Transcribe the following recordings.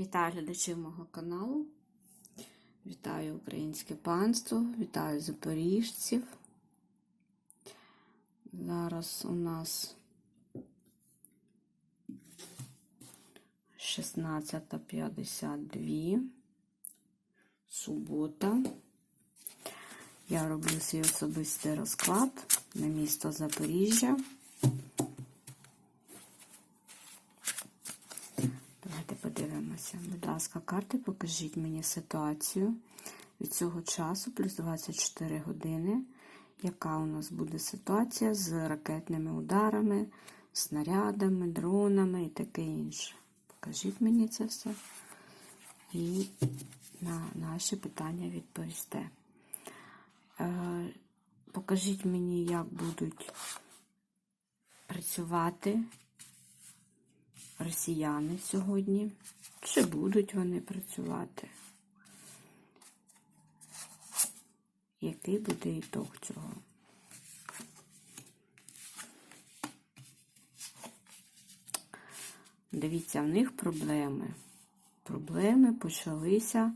Вітаю глядачів мого каналу. Вітаю українське панство, вітаю запоріжців. Зараз у нас 16.52, субота. Я роблю свій особистий розклад на місто Запоріжжя. Давайте подивимося. Будь ласка, карти, покажіть мені ситуацію від цього часу, плюс 24 години. Яка у нас буде ситуація з ракетними ударами, снарядами, дронами і таке інше. Покажіть мені це все. І на наші питання відповісте. Е, покажіть мені, як будуть працювати росіяни сьогодні. Чи будуть вони працювати? Який буде ітог цього? Дивіться, в них проблеми. Проблеми почалися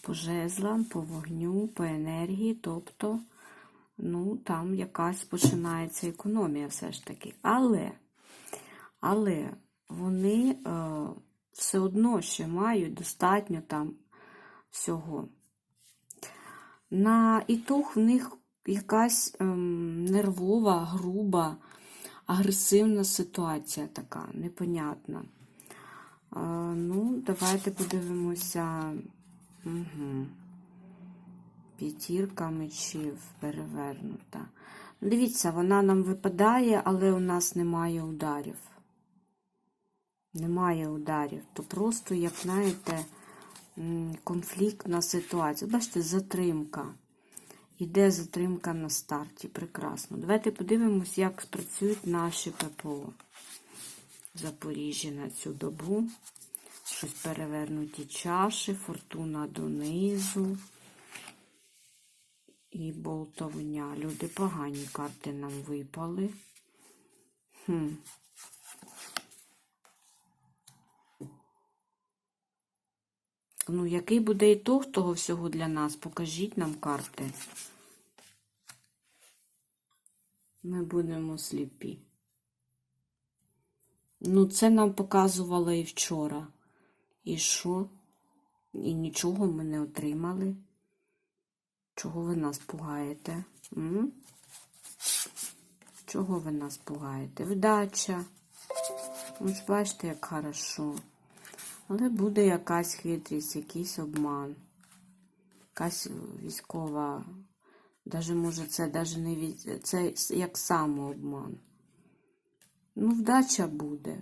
по жезлам, по вогню, по енергії, тобто, ну, там якась починається економія все ж таки. Але, але вони е, все одно ще мають достатньо там всього. На ітог в них якась ем, нервова, груба, агресивна ситуація така, непонятна. Е, ну, давайте подивимося. Угу. П'ятірка мечів перевернута. Дивіться, вона нам випадає, але у нас немає ударів. Немає ударів. То просто, як знаєте, конфліктна ситуація. Бачите, затримка. Іде затримка на старті. Прекрасно. Давайте подивимось, як спрацюють наші ППО в Запоріжжі на цю добу. Щось перевернуті чаші, фортуна донизу. І болтовня. Люди погані карти нам випали. Хм. Ну, який буде ітог того всього для нас? Покажіть нам карти. Ми будемо сліпі. Ну, це нам показувало і вчора. І що? І нічого ми не отримали. Чого ви нас пугаєте? М? Чого ви нас пугаєте? Вдача. Ж бачите, як хорошо. Але буде якась хитрість, якийсь обман. Якась військова. Даже, може, це даже не від... це як самообман. Ну, вдача буде.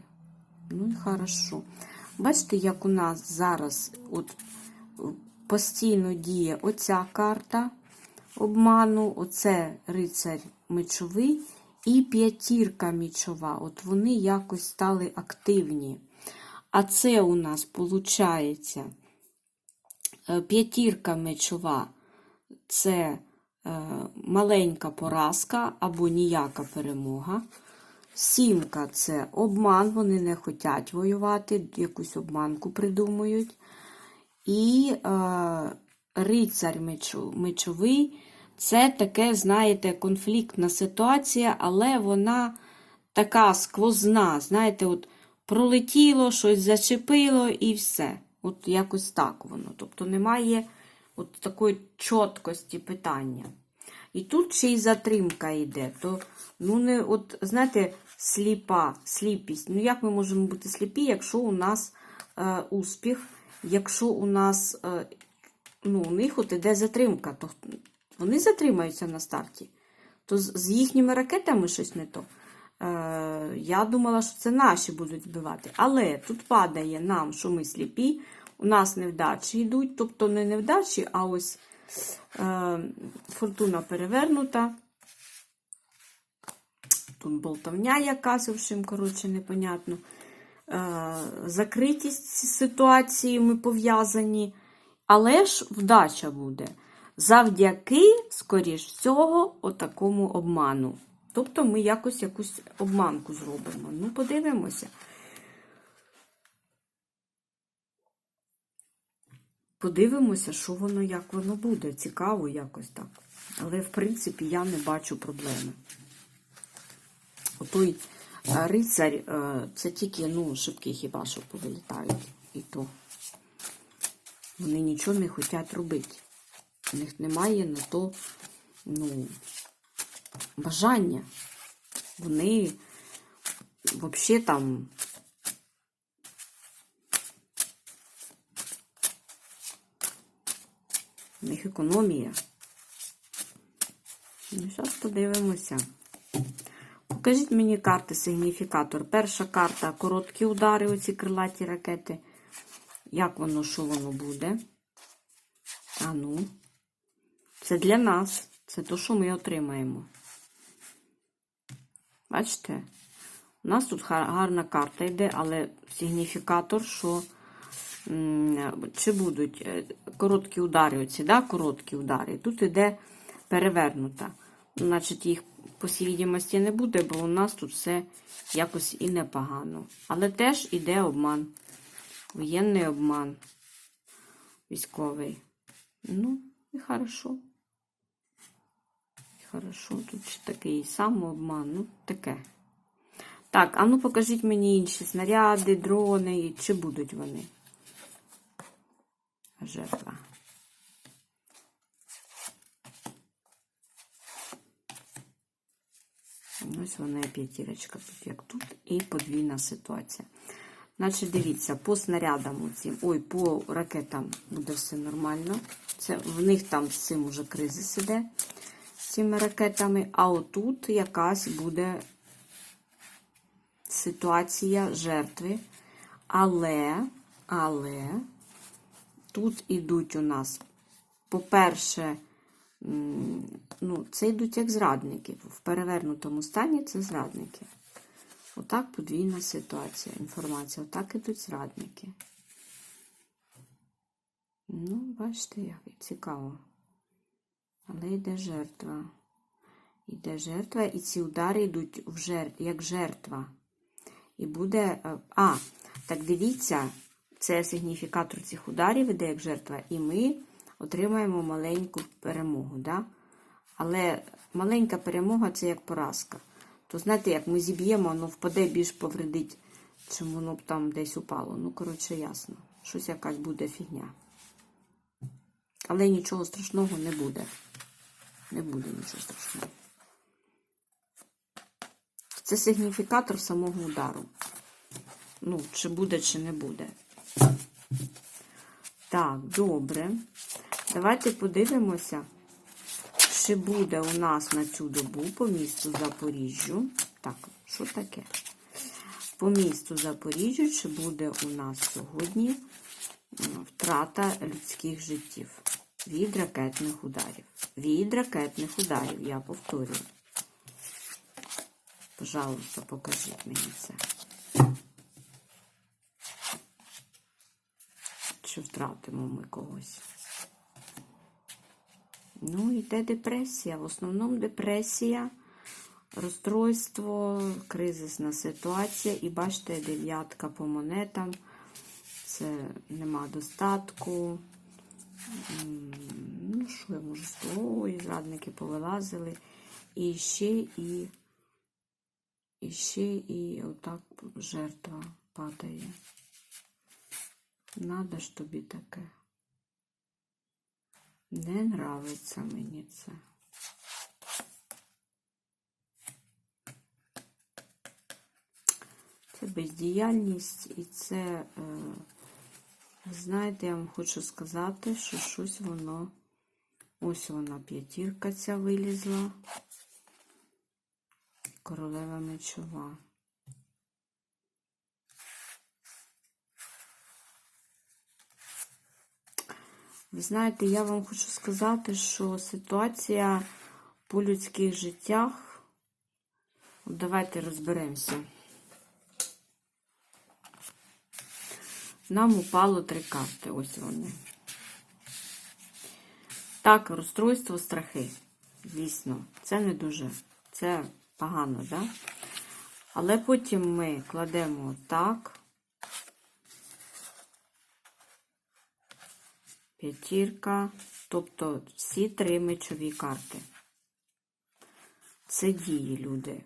Ну і хорошо. Бачите, як у нас зараз от постійно діє оця карта обману, оце рицарь мечовий і п'ятірка мечова. От вони якось стали активні. А це у нас виходить п'ятірка мечова це е, маленька поразка або ніяка перемога. Сімка це обман, вони не хочуть воювати, якусь обманку придумують. І е, рицар мечовий це таке, знаєте, конфліктна ситуація, але вона така сквозна. Знаєте, от пролетіло, щось зачепило і все. От якось так воно. Тобто немає от такої чіткості питання. І тут ще й затримка йде. То, ну, не, от, знаєте, сліпа, сліпість. Ну, як ми можемо бути сліпі, якщо у нас е, успіх, якщо у нас е, ну, у них от іде затримка, то вони затримаються на старті. То з, з їхніми ракетами щось не то. Е, я думала, що це наші будуть збивати. Але тут падає нам, що ми сліпі, у нас невдачі йдуть, тобто не невдачі, а ось е, фортуна перевернута. Тут болтовня якась, в общем, коротше, непонятно. Е, закритість ситуації ми пов'язані, але ж вдача буде. Завдяки, скоріш всього, отакому обману. Тобто ми якось якусь обманку зробимо. Ну, подивимося. подивимося, що воно, як воно буде. Цікаво якось так. Але, в принципі, я не бачу проблеми. Отой е, рицарь, е, це тільки, ну, шибки хіба що повилітають. І то. Вони нічого не хочуть робити. У них немає на то, ну, бажання. Вони взагалі там. У них економія. Ну, зараз подивимося. Покажіть мені карти сигніфікатор. Перша карта короткі удари, оці крилаті ракети. Як воно, що воно буде? А ну. Це для нас. Це то, що ми отримаємо. Бачите? У нас тут гарна карта йде, але сигніфікатор, що чи будуть е, короткі удари, оці, да? короткі удари. Тут йде перевернута. Значить, їх, по всій відомості, не буде, бо у нас тут все якось і непогано. Але теж іде обман. Воєнний обман. Військовий. Ну, і хорошо. Хорошо, тут такий самообман, ну таке. Так, а ну покажіть мені інші снаряди, дрони, чи будуть вони? Жертва. Ось вона п'ятірочка тут, як тут, і подвійна ситуація. Значить, дивіться, по снарядам, оцім, ой, по ракетам буде все нормально. Це, в них там з цим уже кризис іде, цими ракетами. А отут якась буде ситуація жертви. Але, але тут ідуть у нас, по-перше, ну, це йдуть як зрадники. В перевернутому стані це зрадники. Отак подвійна ситуація, інформація. Отак ідуть зрадники. Ну, бачите, як цікаво. Але йде жертва. Йде жертва, і ці удари йдуть в жер... як жертва. І буде. е, А, так дивіться, це сигніфікатор цих ударів іде як жертва, і ми отримаємо маленьку перемогу. Да? Але маленька перемога це як поразка. То знаєте, як ми зіб'ємо, воно впаде більш повредить, чим воно б там десь упало. Ну, коротше, ясно. Щось якась буде фігня. Але нічого страшного не буде. Не буде нічого страшного. Це сигніфікатор самого удару. Ну, чи буде, чи не буде. Так, добре. Давайте подивимося, чи буде у нас на цю добу по місту Запоріжжю. Так, що таке? По місту Запоріжжю, чи буде у нас сьогодні втрата людських життів від ракетних ударів. Від ракетних ударів, я повторюю. Пожалуйста, покажіть мені це. Чи втратимо ми когось? Ну, йде депресія. В основному депресія, розстройство, кризисна ситуація. І бачите, дев'ятка по монетам. Це нема достатку. Ну, що я можу сказати? Ой, зрадники повилазили. І ще і, і ще і отак жертва падає. Надо ж тобі таке. Не нравиться мені це. Це бездіяльність і це, е, знаєте, я вам хочу сказати, що щось воно. Ось вона п'ятірка ця вилізла. Королева мечова. Ви знаєте, я вам хочу сказати, що ситуація по людських життях. Давайте розберемося. Нам упало три карти. Ось вони. Так, розстройство, страхи. Звісно, це не дуже. Це погано, да? Але потім ми кладемо так. п'ятірка, тобто всі три мечові карти. Це дії, люди.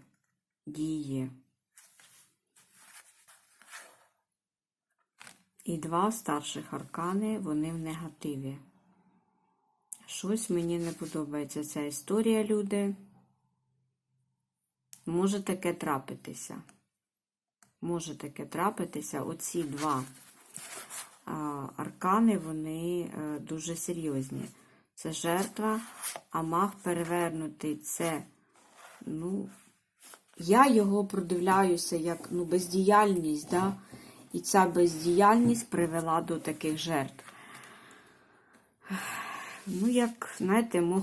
Дії. І два старших аркани, вони в негативі. Щось мені не подобається ця історія, люди. Може таке трапитися. Може таке трапитися. Оці два аркани, вони е, дуже серйозні. Це жертва, а маг перевернутий це, ну, я його продивляюся як ну, бездіяльність, да? І ця бездіяльність привела до таких жертв. Ну, як, знаєте, мог,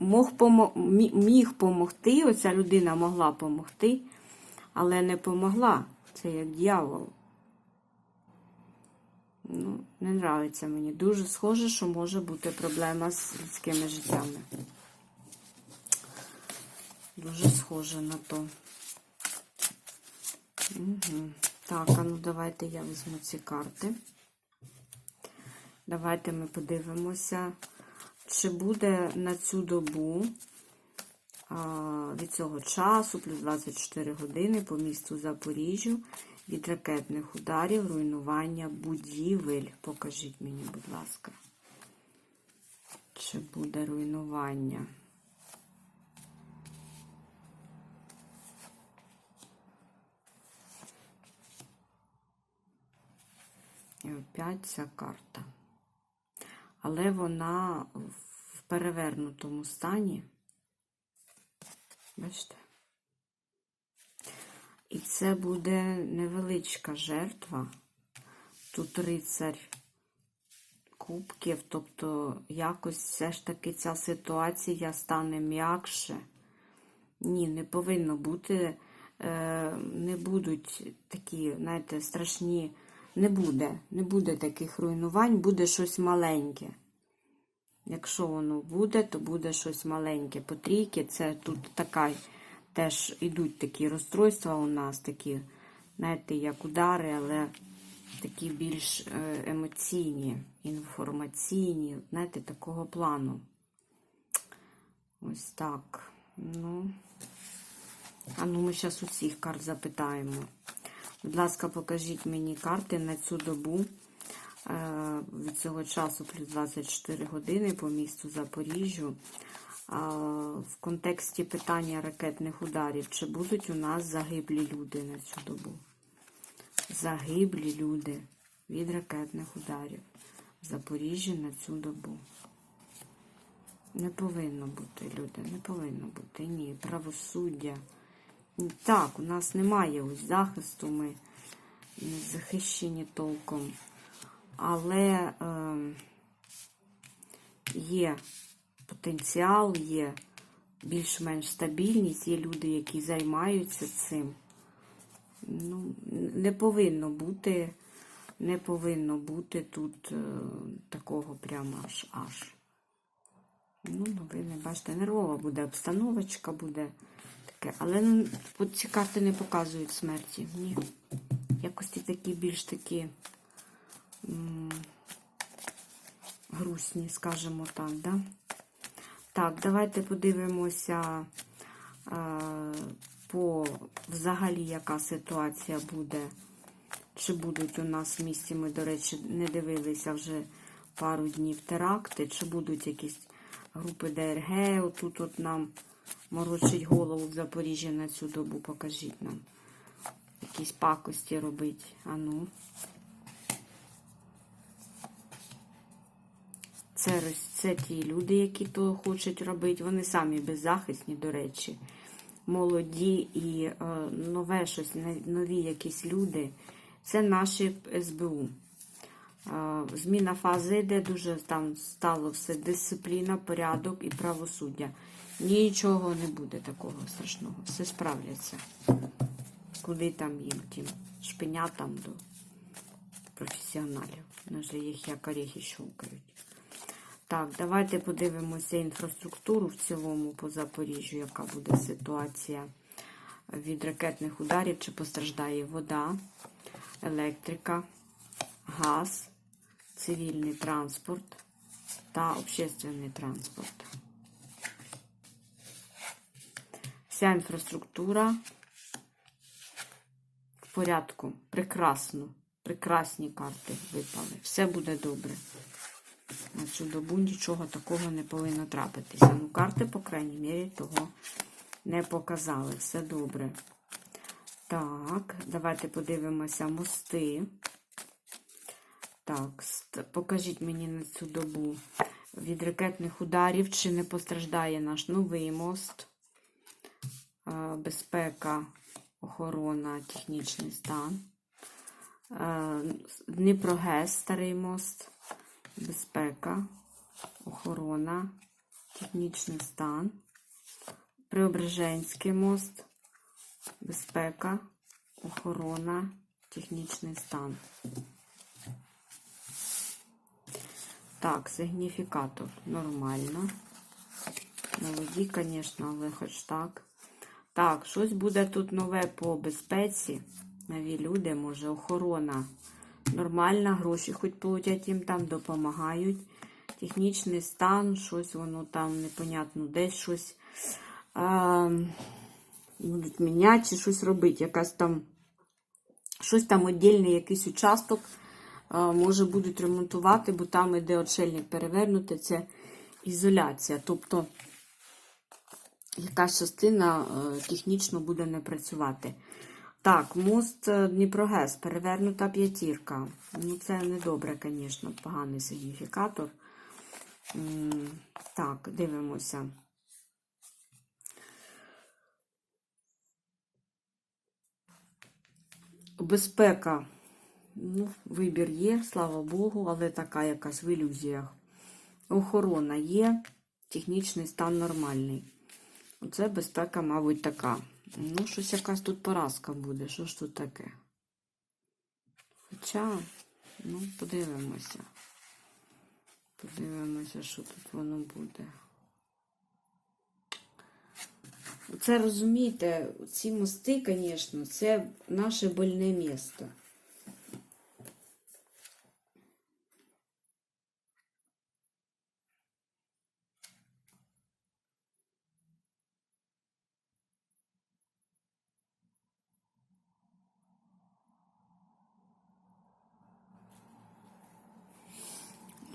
мог міг помогти, оця людина могла помогти, але не помогла. Це як дьявол. Ну, не нравиться мені. Дуже схоже, що може бути проблема з людськими життями. Дуже схоже на то. Угу. Так, а ну давайте я візьму ці карти. Давайте ми подивимося, чи буде на цю добу а, від цього часу, плюс 24 години по місту Запоріжжю від ракетних ударів, руйнування будівель. Покажіть мені, будь ласка. Чи буде руйнування? І опять ця карта. Але вона в перевернутому стані. Бачите? І це буде невеличка жертва. Тут рицарь кубків, тобто якось все ж таки ця ситуація стане м'якше. Ні, не повинно бути, е, не будуть такі, знаєте, страшні. Не буде, не буде таких руйнувань, буде щось маленьке. Якщо воно буде, то буде щось маленьке. По трійки це тут така, теж йдуть такі розстройства у нас, такі, знаєте, як удари, але такі більш е, емоційні, інформаційні, знаєте, такого плану. Ось так. Ну, а ну ми зараз у цих карт запитаємо. Будь ласка, покажіть мені карти на цю добу. Е, Від цього часу плюс 24 години по місту Запоріжжю. В контексті питання ракетних ударів. Чи будуть у нас загиблі люди на цю добу? Загиблі люди від ракетних ударів в Запоріжжі на цю добу. Не повинно бути, люди, не повинно бути. Ні, правосуддя. Так, у нас немає ось захисту, ми не захищені толком. Але е, є потенціал, є більш-менш стабільність, є люди, які займаються цим. Ну, не повинно бути, не повинно бути тут е, такого прямо аж аж. Ну, новини, бачите, нервова буде обстановочка, буде таке. Але ну, ці карти не показують смерті. Ні. Якось ті такі більш такі м, грустні, скажімо так, да? Так, давайте подивимося е, по взагалі, яка ситуація буде. Чи будуть у нас в місті, ми, до речі, не дивилися вже пару днів теракти, чи будуть якісь групи ДРГ, отут от нам морочить голову в Запоріжжі на цю добу, покажіть нам. Якісь пакості робить. А ну. Це, це ті люди, які то хочуть робити. Вони самі беззахисні, до речі. Молоді і е, нове щось, нові якісь люди. Це наші СБУ. Зміна фази йде, дуже там стало все дисципліна, порядок і правосуддя. Нічого не буде такого страшного. Все справляться. Куди там їм, тим шпинятам до професіоналів. Може, їх як орехи щелкають. Так, давайте подивимося інфраструктуру в цілому по Запоріжжю, яка буде ситуація від ракетних ударів, чи постраждає вода, електрика, газ, цивільний транспорт та общественний транспорт. Вся інфраструктура в порядку. Прекрасно. Прекрасні карти випали. Все буде добре. На цю добу нічого такого не повинно трапитися. Ну, карти, по крайній мірі, того не показали. Все добре. Так, давайте подивимося мости. Так, покажіть мені на цю добу від ракетних ударів, чи не постраждає наш новий мост, Е, безпека, охорона, технічний стан. Е, Дніпрогес, старий мост, безпека, охорона, технічний стан. Преображенський мост, безпека, охорона, технічний стан. Так, сигніфікатор нормально. На воді, звісно, але хоч так. Так, щось буде тут нове по безпеці. Нові люди, може, охорона. Нормальна, гроші хоч платять їм там, допомагають. Технічний стан, щось воно там непонятно, десь щось а, будуть міняти чи щось робити. Якась там, щось там віддільний якийсь участок. Може будуть ремонтувати, бо там іде отшельник перевернути, це ізоляція. Тобто якась частина е, технічно буде не працювати. Так, мост е, Дніпрогес, перевернута п'ятірка. Ну, це не добре, звісно, поганий сигніфікатор. Так, дивимося. Безпека. Ну, вибір є, слава Богу, але така якась в ілюзіях. Охорона є, технічний стан нормальний. Оце безпека, мабуть, така. Ну, щось якась тут поразка буде. Що ж тут таке? Хоча, ну, подивимося. Подивимося, що тут воно буде. Це розумієте, ці мости, звісно, це наше больне місто.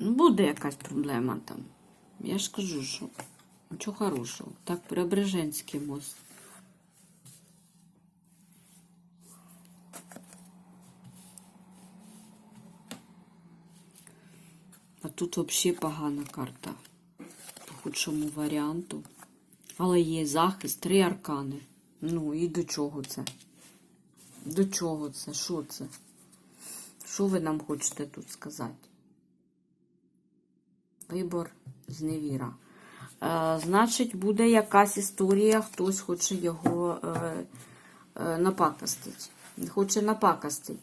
Ну, буде якась проблема там. Я ж кажу, що нічого хорошого. Так, Преображенський мост. А тут взагалі погана карта. По худшому варіанту. Але є захист, три аркани. Ну і до чого це? До чого це? Що це? Що ви нам хочете тут сказати? Вибор зневіра. Е, значить, буде якась історія, хтось хоче його е, е, напакостити. Хоче напакостити.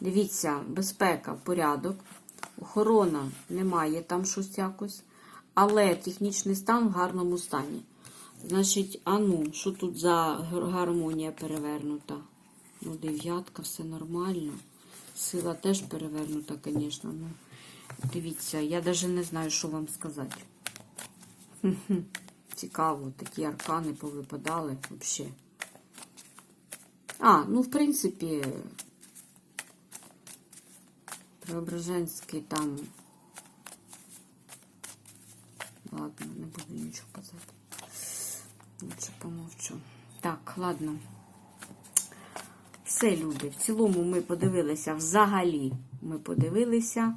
Дивіться, безпека, порядок, охорона немає там щось якось, але технічний стан в гарному стані. Значить, а ну, що тут за гармонія перевернута? Ну, дев'ятка, все нормально. Сила теж перевернута, звісно. Ну, дивіться, я навіть не знаю, що вам сказати. Цікаво, такі аркани повипадали взагалі. А, ну, в принципі, Преображенський там. Ладно, не буду нічого казати. Лучше помовчу. Так, ладно. Все, люди. В цілому ми подивилися взагалі. Ми подивилися.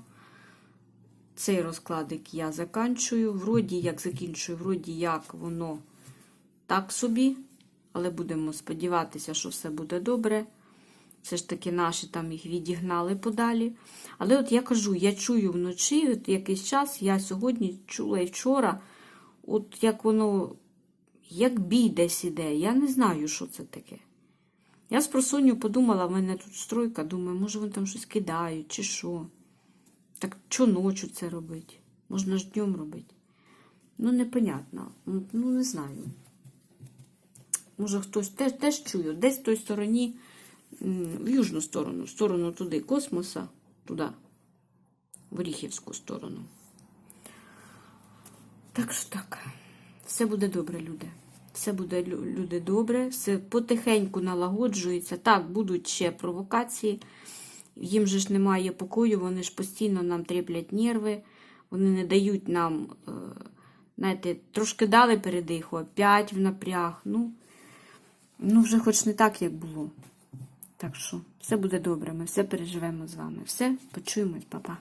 Цей розкладик я заканчую. Вроді як закінчую, вроді як воно так собі. Але будемо сподіватися, що все буде добре. Все ж таки наші там їх відігнали подалі. Але от я кажу, я чую вночі, от якийсь час, я сьогодні чула і вчора, от як воно, як бій десь іде. Я не знаю, що це таке. Я з просонню подумала, в мене тут стройка, думаю, може вони там щось кидають чи що. Так що ночі це робить? Можна ж днем робити. Ну, непонятно. Ну, не знаю. Може, хтось теж, теж чує, десь в той стороні, в южну сторону, в сторону туди, космоса, туди. в Оріхівську сторону. Так що так. Все буде добре, люди. Все буде люди добре, все потихеньку налагоджується. Так, будуть ще провокації. Їм же ж немає покою, вони ж постійно нам тріплять нерви, вони не дають нам, е, знаєте, трошки дали передиху, опять в напряг. Ну, ну, вже хоч не так, як було. Так що, все буде добре, ми все переживемо з вами. Все, почуємось, па-па.